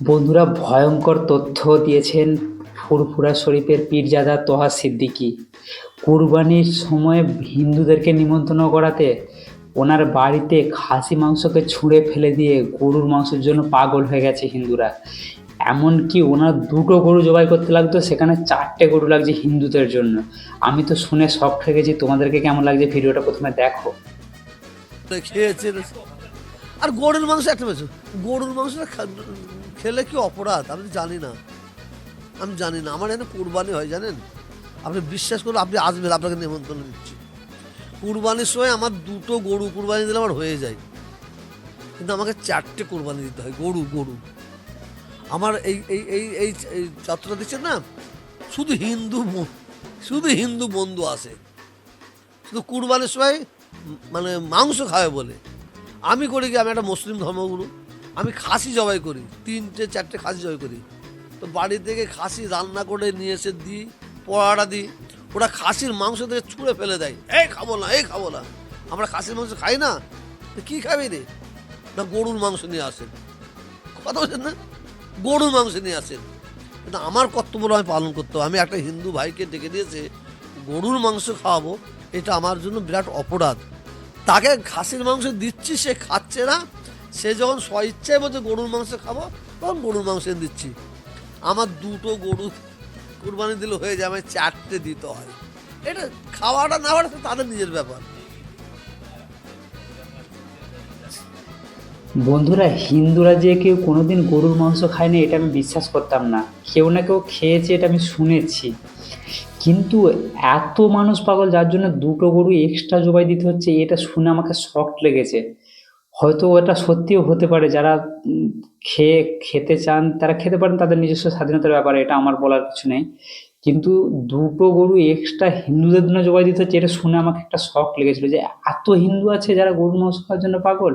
বন্ধুরা ভয়ঙ্কর তথ্য দিয়েছেন ফুরফুরা শরীফের পীরজাদা তোহা সিদ্দিকি। কুরবানির সময় হিন্দুদেরকে নিমন্ত্রণ করাতে ওনার বাড়িতে খাসি মাংসকে ছুঁড়ে ফেলে দিয়ে গরুর মাংসের জন্য পাগল হয়ে গেছে হিন্দুরা। এমনকি ওনার দুটো গরু জবাই করতে লাগতো, সেখানে চারটে গরু লাগছে হিন্দুদের জন্য। আমি তো শুনে শখ হয়ে গেছি, তোমাদেরকে কেমন লাগছে ভিডিওটা প্রথমে দেখো। আর গরুর মাংস একটা গরুর মাংস খেলে কি অপরাধ? আমি জানি না। আমি জানি না। আমার এখানে কুরবানি হয়, জানেন? আপনি বিশ্বাস করুন, আপনি আসবেন, আপনাকে নিমন্ত্রণ দিচ্ছি। কুরবানির সময় আমার দুটো গরু কুরবানি দিলে আমার হয়ে যায়। কিন্তু আমাকে চারটে কুরবানি দিতে হয়, গরু গরু। আমার এই এই এই এই যাত্রা দিচ্ছেন না? শুধু হিন্দু শুধু হিন্দু বন্ধু আসে। শুধু কুরবানির সময় মানে মাংস খাবে বলে। আমি করি কি, আমি একটা মুসলিম ধর্মগুরু? আমি খাসি জবাই করি, তিনটে, চারটে খাসি জবাই করি। তো বাড়ি থেকে খাসি রান্না করে নিয়ে এসে দিই পোড়াটা দিই, ওরা খাসির মাংস থেকে ছুঁড়ে ফেলে দেয়। এই খাব না, এই খাব না। আমরা খাসির মাংস খাই না? তো কী খাবি রে? না, গরুর মাংস নিয়ে আসেন কথা বলছেন না? গরুর মাংস নিয়ে আসেন কিন্তু আমার কর্তব্য, আমি পালন করতে আমি একটা হিন্দু ভাইকে ডেকে দিয়েছে, গরুর মাংস খাওয়াবো, এটা আমার জন্য বিরাট অপরাধ। তাকে খাসির মাংস দিচ্ছি, সে খাচ্ছে না সে যখন স্বইচ্ছায় বলছে, গরুর মাংস খাব? তখন গরুর মাংস দিচ্ছি। আমার দুটো গরু কুরবানি দিলে হয়ে যায় আমায় চারটে দিতে হয়। এটা খাওয়াটা না হওয়াটা তাদের নিজের ব্যাপার। বন্ধুরা, হিন্দুরা যে কেউ কোনোদিন গরুর মাংস খায়নি, এটা আমি বিশ্বাস করতাম না। কেউ না কেউ খেয়েছে, এটা আমি শুনেছি। কিন্তু এত মানুষ পাগল, যার জন্য দুটো গরু এক্সট্রা জবাই দিতে হচ্ছে, এটা শুনে আমাকে শক লেগেছে। হয়তো এটা সত্যিও হতে পারে, যারা খেয়ে, খেতে চান, তারা খেতে পারেন তাদের নিজস্ব স্বাধীনতার ব্যাপারে, এটা আমার বলার কিছু নেই। কিন্তু দুটো গরু এক্সট্রা হিন্দুদের জন্য জোগাই দিতে হচ্ছে, এটা শুনে আমাকে একটা শখ লেগেছিল যে এত হিন্দু আছে যারা গরু মাংস খাওয়ার জন্য পাগল।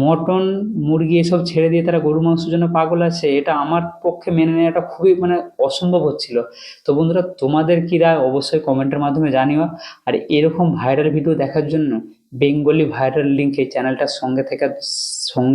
মটন, মুরগি এসব ছেড়ে দিয়ে তারা গরু মাংসের জন্য পাগল আছে, এটা আমার পক্ষে মেনে নেওয়াটা খুবই মানে অসম্ভব হচ্ছিল। তো বন্ধুরা, তোমাদের কি রায় অবশ্যই কমেন্টের মাধ্যমে জানিও। আর এরকম ভাইরাল ভিডিও দেখার জন্য বেঙ্গলি ভাইরাল লিঙ্ক এই চ্যানেলটার সঙ্গে থেকে সঙ্গে